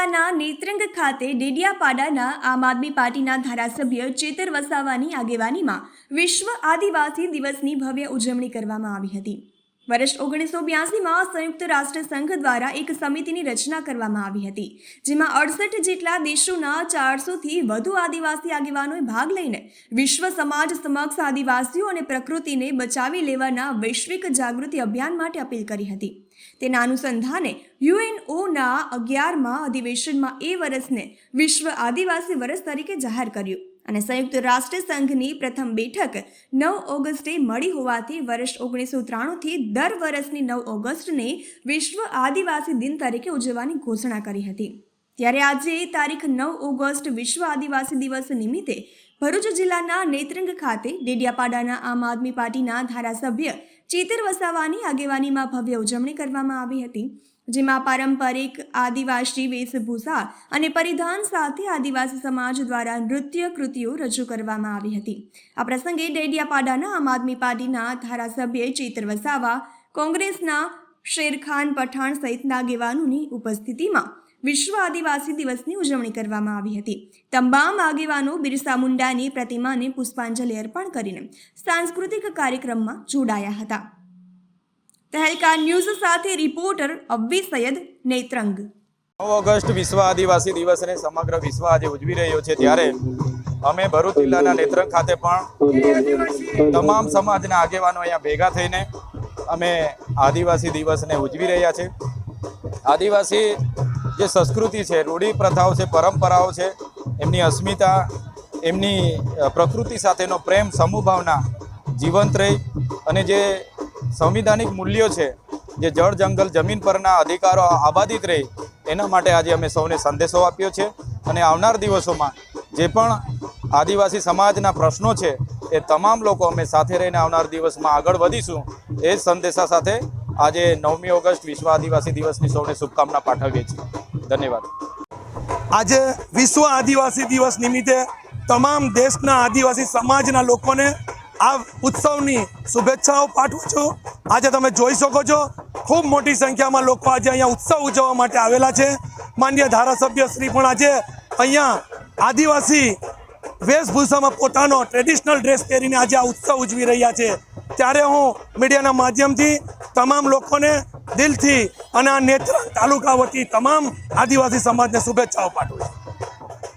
જિલ્લાના નેત્રંગ ખાતે ડેડિયાપાડાના આમ આદમી પાર્ટીના ધારાસભ્ય ચેતર વસાવાની આગેવાનીમાં વિશ્વ આદિવાસી દિવસની ભવ્ય ઉજવણી કરવામાં આવી હતી. વર્ષ ઓગણીસો બ્યાસીમાં સંયુક્ત રાષ્ટ્ર સંઘ દ્વારા એક સમિતિની રચના કરવામાં આવી હતી, જેમાં અડસઠ જેટલા દેશોના ચારસોથી વધુ આદિવાસી આગેવાનોએ ભાગ લઈને વિશ્વ સમાજ સમક્ષ આદિવાસીઓ અને પ્રકૃતિને બચાવી લેવાના વૈશ્વિક જાગૃતિ અભિયાન માટે અપીલ કરી હતી. તેના અનુસંધાને યુએનઓના અગિયારમાં અધિવેશનમાં એ વર્ષને વિશ્વ આદિવાસી વર્ષ તરીકે જાહેર કર્યું. અને સંયુક્ત રાષ્ટ્ર સંઘની પ્રથમ બેઠક નવ ઓગસ્ટે મળી હોવાથી વર્ષ ઓગણીસો ત્રાણુંથી દર વર્ષની નવ ઓગસ્ટને વિશ્વ આદિવાસી દિન તરીકે ઉજવવાની ઘોષણા કરી હતી. ત્યારે આજે તારીખ નવ ઓગસ્ટ વિશ્વ આદિવાસી દિવસ નિમિત્તે ભરૂચ જિલ્લાના નેત્રંગ ખાતે ડેડિયાપાડાના આમ આદમી પાર્ટીના ધારાસભ્ય ચેતર વસાવાની આગેવાનીમાં ભવ્ય ઉજવણી કરવામાં આવી હતી. જેમાં પારંપરિક આદિવાસી વેશભૂષા અને પરિધાન સાથે આદિવાસી સમાજ દ્વારા નૃત્ય કૃતિઓ રજૂ કરવામાં આવી હતી. આ પ્રસંગે ડેડિયાપાડાના આમ આદમી પાર્ટીના ધારાસભ્ય ચેતર વસાવા, કોંગ્રેસના શેરખાન પઠાણ સહિતના આગેવાનોની ઉપસ્થિતિમાં વિશ્વ આદિવાસી દિવસની ઉજવણી કરવામાં આવી હતી. તમામ આગેવાનો બિરસા મુંડાની પ્રતિમાને પુષ્પાંજલિ અર્પણ કરીને સાંસ્કૃતિક કાર્યક્રમમાં જોડાયા હતા. તહેલકા ન્યૂઝ સાથે રિપોર્ટર અબ્બી સૈયદ નેત્રંગ. નવ ઓગસ્ટ વિશ્વ આદિવાસી દિવસને સમગ્ર વિશ્વ આજે ઉજવી રહ્યો છે ત્યારે અમે ભરૂચ જિલ્લાના નેત્રંગ ખાતે પણ તમામ સમાજના આગેવાનો અહીંયા ભેગા થઈને અમે આદિવાસી દિવસને ઉજવી રહ્યા છે. આદિવાસી જે સંસ્કૃતિ છે, રૂઢિ પ્રથાઓ છે, પરંપરાઓ છે, એમની અસ્મિતા, એમની પ્રકૃતિ સાથેનો પ્રેમ સમૂહભાવના જીવંત રહી અને જે સંવિધાનિક મૂલ્યો છે જે જળ, જંગલ, જમીન પરના અધિકારો આબાદિત રહે, એના માટે આજે અમે સૌને સંદેશો આપ્યો છે. અને આવનાર દિવસોમાં જે પણ આદિવાસી સમાજના પ્રશ્નો છે, એ તમામ લોકો અમે સાથે રહીને આવનાર દિવસમાં આગળ વધીશું. એ જ સંદેશા સાથે આજે નવમી ઓગસ્ટ વિશ્વ આદિવાસી દિવસની સૌને શુભકામના પાઠવીએ છીએ. ધન્યવાદ. આજે વિશ્વ આદિવાસી દિવસ નિમિત્તે તમામ દેશના આદિવાસી સમાજના લોકોને આ ઉત્સવની શુભેચ્છાઓ પાઠવું છું. આજે તમે જોઈ શકો છો, ખૂબ મોટી સંખ્યામાં લોકો આજે અહીંયા ઉત્સવ ઉજવવા માટે આવેલા છે. માન્ય ધારાસભ્ય શ્રી પણ આજે અહીંયા આદિવાસી વેશભૂષામાં પોતાનો ટ્રેડિશનલ ડ્રેસ પહેરીને આજે આ ઉત્સવ ઉજવી રહ્યા છે. ત્યારે હું મીડિયાના માધ્યમથી તમામ લોકોને દિલથી અને આ નેત્રંગ તાલુકા વતી તમામ આદિવાસી સમાજને શુભેચ્છાઓ પાઠવું છું.